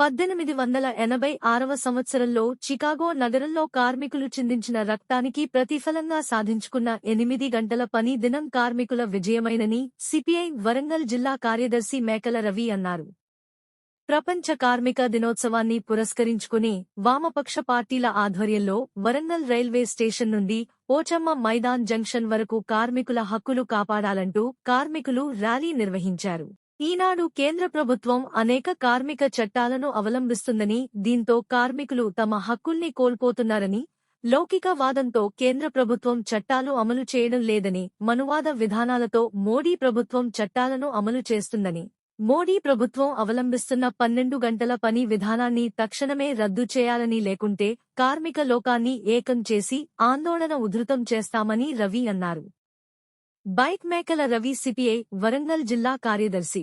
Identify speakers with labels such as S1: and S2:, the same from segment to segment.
S1: పద్దెనిమిది వందల ఎనభై ఆరవ సంవత్సరంలో చికాగో నగరంలో కార్మికులు చిందించిన రక్తానికి ప్రతిఫలంగా సాధించుకున్న ఎనిమిది గంటల పని దినం కార్మికుల విజయమైనని సిపిఐ వరంగల్ జిల్లా కార్యదర్శి మేకల రవి అన్నారు. ప్రపంచ కార్మిక దినోత్సవాన్ని పురస్కరించుకుని వామపక్ష పార్టీల ఆధ్వర్యంలో వరంగల్ రైల్వే స్టేషన్ నుండి ఓచమ్మ మైదాన్ జంక్షన్ వరకు కార్మికుల హక్కులు కాపాడాలంటూ కార్మికులు ర్యాలీ నిర్వహించారు. ఈనాడు కేంద్ర ప్రభుత్వం అనేక కార్మిక చట్టాలను అవలంబిస్తుందని దీంతో కార్మికులు తమ హక్కుల్ని కోల్పోతున్నారని లౌకిక వాదంతో కేంద్ర ప్రభుత్వం చట్టాలు అమలు చేయడం లేదని మనువాద విధానాలతో మోడీ ప్రభుత్వం చట్టాలను అమలు చేస్తుందని. మోడీ ప్రభుత్వం అవలంబిస్తున్న పన్నెండు గంటల పని విధానాన్ని తక్షణమే రద్దు చేయాలని లేకుంటే కార్మిక లోకాన్ని ఏకం చేసి ఆందోళన ఉధృతం చేస్తామని రవి అన్నారు. బైక్ మేకల రవి సిపిఐ వరంగల్ జిల్లా కార్యదర్శి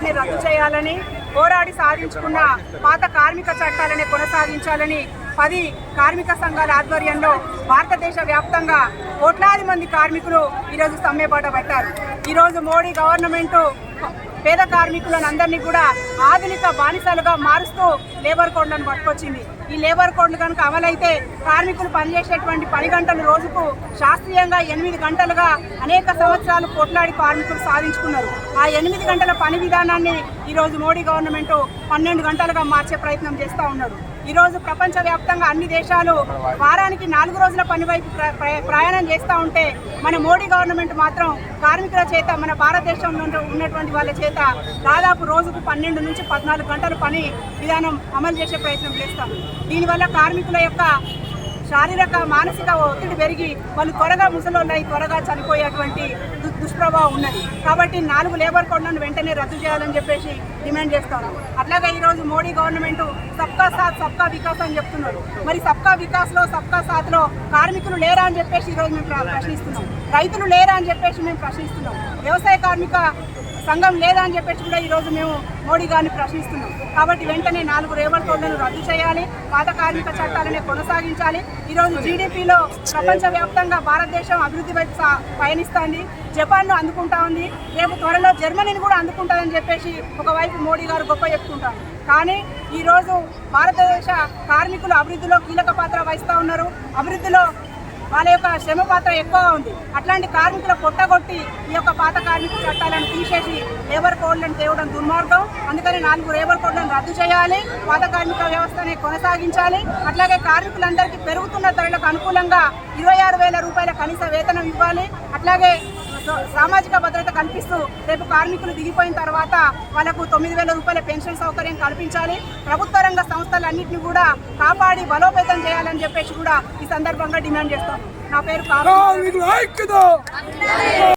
S2: కోడ్లను రద్దు చేయాలని పోరాడి సాధించుకున్న పాత కార్మిక చట్టాలని కొనసాగించాలని పది కార్మిక సంఘాల ఆధ్వర్యంలో భారతదేశ వ్యాప్తంగా కోట్లాది మంది కార్మికులు ఈరోజు సమ్మెపాట పట్టారు. ఈరోజు మోడీ గవర్నమెంట్ పేద కార్మికులను అందరినీ కూడా ఆధునిక బానిసలుగా మారుస్తూ లేబర్ కోడ్లను పట్టుకొచ్చింది. ఈ లేబర్ కోడ్లు కనుక అమలైతే కార్మికులు పనిచేసేటువంటి పని గంటలు రోజుకు శాస్త్రీయంగా ఎనిమిది గంటలుగా అనేక సంవత్సరాలు కొట్లాడి కార్మికులు సాధించుకున్నారు. ఆ ఎనిమిది గంటల పని విధానాన్ని ఈరోజు మోడీ గవర్నమెంట్ పన్నెండు గంటలుగా మార్చే ప్రయత్నం చేస్తూ ఉన్నారు. ఈరోజు ప్రపంచవ్యాప్తంగా అన్ని దేశాలు వారానికి నాలుగు రోజుల పని వైపు ప్ర- ప్రయాణం చేస్తూ ఉంటే మన మోడీ గవర్నమెంట్ మాత్రం కార్మికుల చేత మన భారతదేశంలో ఉన్నటువంటి వాళ్ళ చేత దాదాపు రోజుకు పన్నెండు నుంచి పద్నాలుగు గంటల పని విధానం అమలు చేసే ప్రయత్నం చేస్తాం దీనివల్ల కార్మికుల యొక్క శారీరక మానసిక ఒత్తిడి పెరిగి వాళ్ళు త్వరగా ముసలోళ్ళై త్వరగా చనిపోయేటువంటి దుష్ప్రభావం ఉన్నది. కాబట్టి నాలుగు లేబర్ కోడ్లను వెంటనే రద్దు చేయాలని చెప్పేసి డిమాండ్ చేస్తాను. అట్లాగే ఈరోజు మోడీ గవర్నమెంట్ సబ్కా సాత్ సబ్కా వికాస్ అని చెప్తున్నారు. మరి సబ్కా వికాస్లో సబ్కా సాత్లో కార్మికులు లేరా అని చెప్పేసి ఈరోజు మేము ప్రశ్నిస్తున్నాం. రైతులు లేరా అని చెప్పేసి మేము ప్రశ్నిస్తున్నాం. వ్యవసాయ కార్మిక సంఘం లేదా అని చెప్పేసి కూడా ఈరోజు మేము మోడీ గారిని ప్రశ్నిస్తున్నాం. కాబట్టి వెంటనే నాలుగు రేవల్ కోడ్లను రద్దు చేయాలి పాత కార్మిక చట్టాలనే కొనసాగించాలి. ఈరోజు జీడిపిలో ప్రపంచవ్యాప్తంగా భారతదేశం అభివృద్ధి వైపు పయనిస్తోంది జపాన్ను అందుకుంటా ఉంది. రేపు త్వరలో జర్మనీని కూడా అందుకుంటుందని చెప్పేసి ఒకవైపు మోడీ గారు గొప్ప చెప్పుకుంటారు. కానీ ఈరోజు భారతదేశ కార్మికులు అభివృద్ధిలో కీలక పాత్ర వహిస్తూ ఉన్నారు. అభివృద్ధిలో వాళ్ళ యొక్క శ్రమ పాత్ర ఎక్కువగా ఉంది. అట్లాంటి కార్మికుల కొట్టగొట్టి ఈ యొక్క పాత కార్మిక చట్టాలను తీసేసి లేబర్ కోడ్లను తేవడం దుర్మార్గం. అందుకని నాలుగు లేబర్ కోడ్లను రద్దు చేయాలి. పాత కార్మిక వ్యవస్థని కొనసాగించాలి. అట్లాగే కార్మికులందరికీ పెరుగుతున్న ధరలకు అనుకూలంగా ఇరవై ఆరు వేల రూపాయల కనీస వేతనం ఇవ్వాలి. అట్లాగే సామాజిక భద్రత కల్పిస్తూ రేపు కార్మికులు దిగిపోయిన తర్వాత వాళ్ళకు తొమ్మిది వేల రూపాయల పెన్షన్ సౌకర్యం కల్పించాలి. ప్రభుత్వ రంగ సంస్థలన్నింటినీ కూడా కాపాడి బలోపేతం చేయాలని చెప్పేసి కూడా ఈ సందర్భంగా డిమాండ్ చేస్తాం. నా పేరు